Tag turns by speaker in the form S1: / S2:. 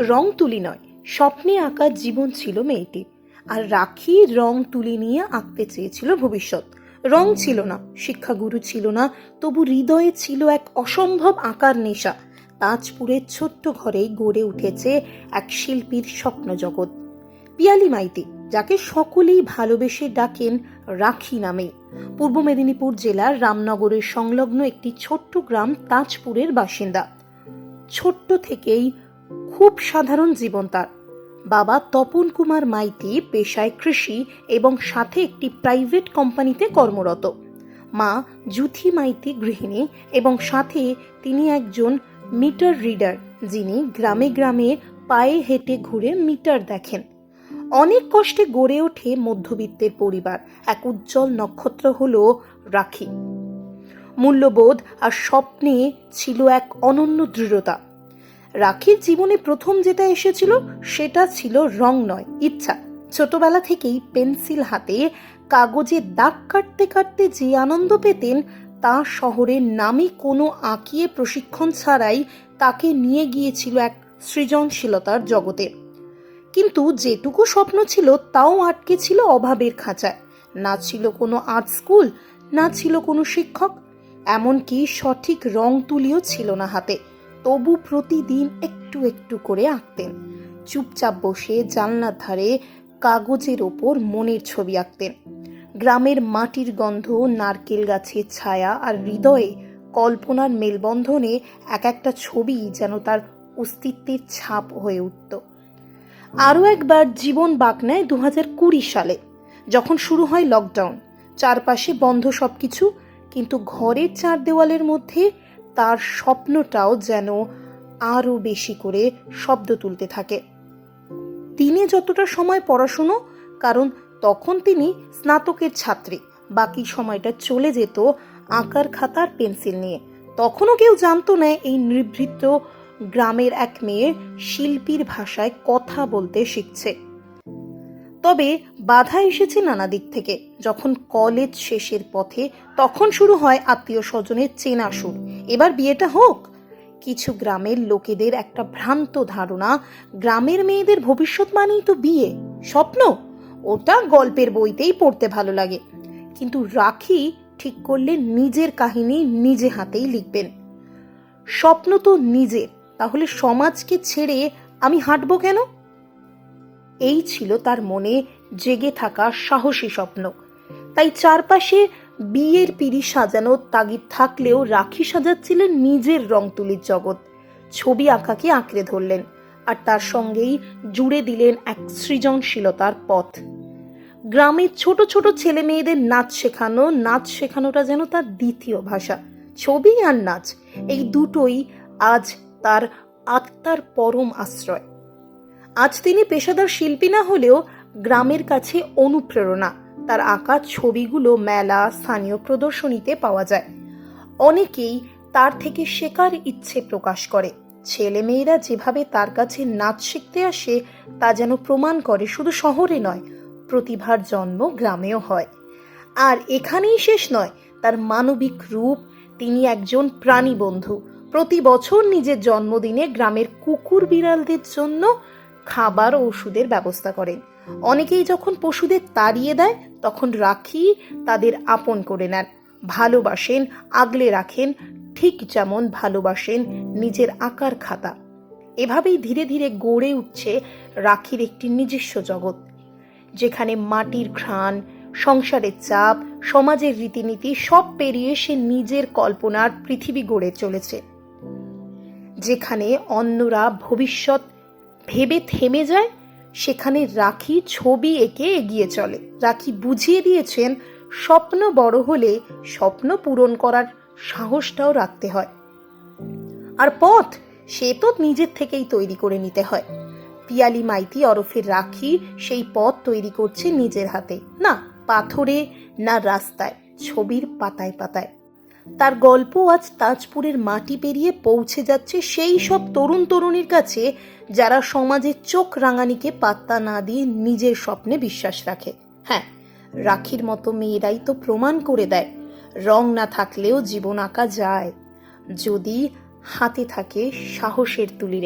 S1: রং তুলি নয়, স্বপ্নে আঁকা জীবন ছিল মেয়েটির। আর রাখি রং তুলি নিয়ে আঁকতে চেয়েছিল ভবিষ্যৎ। রং ছিল না, শিক্ষাগুরু ছিল না, তবু হৃদয়ে ছিল এক অসম্ভব আঁকার নেশা। তাজপুরের ছোট্ট ঘরেই গড়ে উঠেছে এক শিল্পীর স্বপ্ন জগৎ। পিয়ালি মাইতি, যাকে সকলেই ভালোবেসে ডাকেন রাখি নামে। পূর্ব মেদিনীপুর জেলার রামনগরের সংলগ্ন একটি ছোট্ট গ্রাম তাজপুরের বাসিন্দা। ছোট্ট থেকেই খুব সাধারণ জীবন তার। বাবা তপন কুমার মাইতি পেশায় কৃষি এবং সাথে একটি প্রাইভেট কোম্পানিতে কর্মরত। মা জুথি মাইতি গৃহিণী এবং সাথে তিনি একজন মিটার রিডার, যিনি গ্রামে গ্রামে পায়ে হেঁটে ঘুরে মিটার দেখেন। অনেক কষ্টে গড়ে ওঠে মধ্যবিত্তের পরিবার। এক উজ্জ্বল নক্ষত্র হল রাখি। মূল্যবোধ আর স্বপ্নে ছিল এক অনন্য দৃঢ়তা। রাখির জীবনে প্রথম যেটা এসেছিল, সেটা ছিল রং নয়, ইচ্ছা। ছোটবেলা থেকেই পেন্সিল হাতে কাগজে দাগ কাটতে কাটতে যে আনন্দ পেতেন, তা শহরের নামে কোনো আঁকিয়ে প্রশিক্ষণ ছাড়াই তাকে নিয়ে গিয়েছিল এক সৃজনশীলতার জগতে। কিন্তু যেটুকু স্বপ্ন ছিল, তাও আটকে ছিল অভাবের খাঁচায়। না ছিল কোনো আর্ট স্কুল, না ছিল কোনো শিক্ষক, এমনকি সঠিক রং তুলিও ছিল না হাতে। তবু প্রতিদিন একটু একটু করে আঁকতেন। চুপচাপ বসে জানলার ধারে কাগজের ওপর মনের ছবি আঁকতেন। গ্রামের মাটির গন্ধ, নারকেল গাছের ছায়া আর হৃদয়ে কল্পনার মেলবন্ধনে এক একটা ছবি যেন তার অস্তিত্বের ছাপ হয়ে উঠত। আরও একবার জীবন বাঁক নেয় দু হাজার কুড়ি সালে, যখন শুরু হয় লকডাউন চারপাশে বন্ধ সব কিছু কিন্তু ঘরের চার দেওয়ালের মধ্যে তার স্বপ্নটাও যেন আরও বেশি করে শব্দ তুলতে থাকে। দিনে যতটা সময় পড়াশুনো, কারণ তখন তিনি স্নাতকের ছাত্রী, বাকি সময়টা চলে যেত আঁকার খাতার পেন্সিল নিয়ে। তখনও কেউ জানতো না এই নিভৃত গ্রামের এক মেয়ে শিল্পীর ভাষায় কথা বলতে শিখছে। তবে বাধা এসেছে নানা দিক থেকে। যখন কলেজ শেষের পথে তখন শুরু হয় আত্মীয় স্বজনের চেনা সুর। এবার বিয়েটা হোক। কিছু গ্রামের লোকেদের একটা ভ্রান্ত ধারণা, গ্রামের মেয়েদের ভবিষ্যৎ মানেই তো বিয়ে, স্বপ্ন। ওটা গল্পের বইতেই পড়তে ভালো লাগে। কিন্তু রাখি ঠিক করলে নিজের কাহিনী নিজে হাতেই লিখবেন। স্বপ্ন তো নিজের, তাহলে সমাজকে ছেড়ে আমি হাঁটবো কেন? এই ছিল তার মনে জেগে থাকা সাহসী স্বপ্ন। তাই চারপাশে বিয়ের পিড়ি সাজানোর তাগিদ থাকলেও রাখি সাজাচ্ছিলেন নিজের রং তুলির জগৎ। ছবি আঁকাকে আঁকড়ে ধরলেন আর তার সঙ্গেই জুড়ে দিলেন এক সৃজনশীলতার পথ। গ্রামের ছোট ছোট ছেলে মেয়েদের নাচ শেখানো, নাচ শেখানোটা যেন তার দ্বিতীয় ভাষা। ছবি আর নাচ, এই দুটোই আজ তার আত্মার পরম আশ্রয়। আজ তিনি পেশাদার শিল্পী না হলেও গ্রামের কাছে অনুপ্রেরণা। তার আঁকা ছবিগুলো মেলা, স্থানীয় প্রদর্শনীতে পাওয়া যায়। অনেকেই তার থেকে শেখার ইচ্ছে প্রকাশ করে। ছেলে মেয়েরা যেভাবে তার কাছে নাচ শিখতে আসে, তা যেন প্রমাণ করে শুধু শহরে নয়, প্রতিভার জন্ম গ্রামেও হয়। আর এখানেই শেষ নয়, তার মানবিক রূপ, তিনি একজন প্রাণী বন্ধু। প্রতি বছর নিজের জন্মদিনে গ্রামের কুকুর বিড়ালদের জন্য খাবার ও ওষুধের ব্যবস্থা করেন। অনেকেই যখন পশুদের তাড়িয়ে দেয়, তখন রাখি তাদের আপন করে নেন। ভালোবাসেন, আগলে রাখেন, ঠিক যেমন ভালোবাসেন নিজের আকার খাতা। এভাবেই ধীরে ধীরে গড়ে উঠছে রাখির একটি নিজস্ব জগৎ, যেখানে মাটির ঘ্রাণ, সংসারের চাপ, সমাজের রীতিনীতি সব পেরিয়ে সে নিজের কল্পনার পৃথিবী গড়ে চলেছে, যেখানে অন্যরা ভবিষ্যৎ ভেবে থেমে যায় সেখানে রাখি ছবি এঁকে এগিয়ে চলে। রাখি বুঝিয়ে দিয়েছেন, স্বপ্ন বড় হলে স্বপ্ন পূরণ করার সাহসটাও রাখতে হয়। আর পথ, সে তো নিজের থেকেই তৈরি করে নিতে হয়। পিয়ালি মাইতি ওরফের রাখি সেই পথ তৈরি করছে নিজের হাতে। না পাথরে, না রাস্তায়, ছবির পাতায় পাতায়। তার গল্প আজ তাজপুরের মাটি পেরিয়ে পৌঁছে যাচ্ছে সেই সব তরুণ তরুণীর কাছে, যারা সমাজের চোখ রাঙানিকে পাত্তা না দিয়ে নিজের স্বপ্নে বিশ্বাস রাখে। হ্যাঁ রাখির মতো মেয়েরাই তো প্রমাণ করে দেয়, রং না থাকলেও জীবন আঁকা যায়। যদি হাতে থাকে সাহসের তুলি